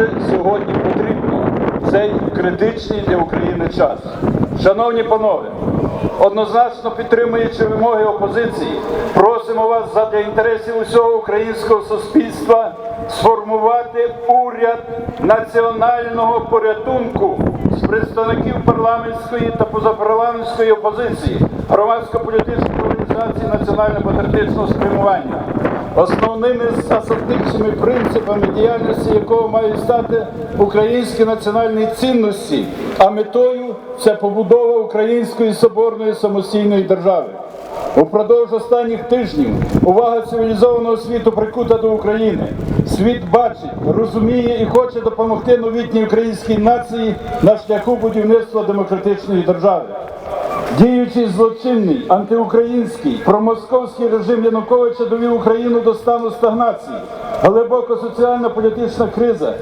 дуже сьогодні потрібно в цей критичний для України час. Шановні панове, однозначно підтримуючи вимоги опозиції, просимо вас задля інтересів усього українського суспільства сформувати уряд національного порятунку з представників парламентської та позапарламентської опозиції, громадсько-політичних організацій національно-патріотичного спрямування. Основними засадничими принципами діяльності якого мають стати українські національні цінності, а метою це побудова української соборної самостійної держави. Упродовж останніх тижнів увага цивілізованого світу прикута до України. Світ бачить, розуміє і хоче допомогти новітній українській нації на шляху будівництва демократичної держави. Діючий злочинний, антиукраїнський, промосковський режим Януковича довів Україну до стану стагнації. глибоко соціальна політична криза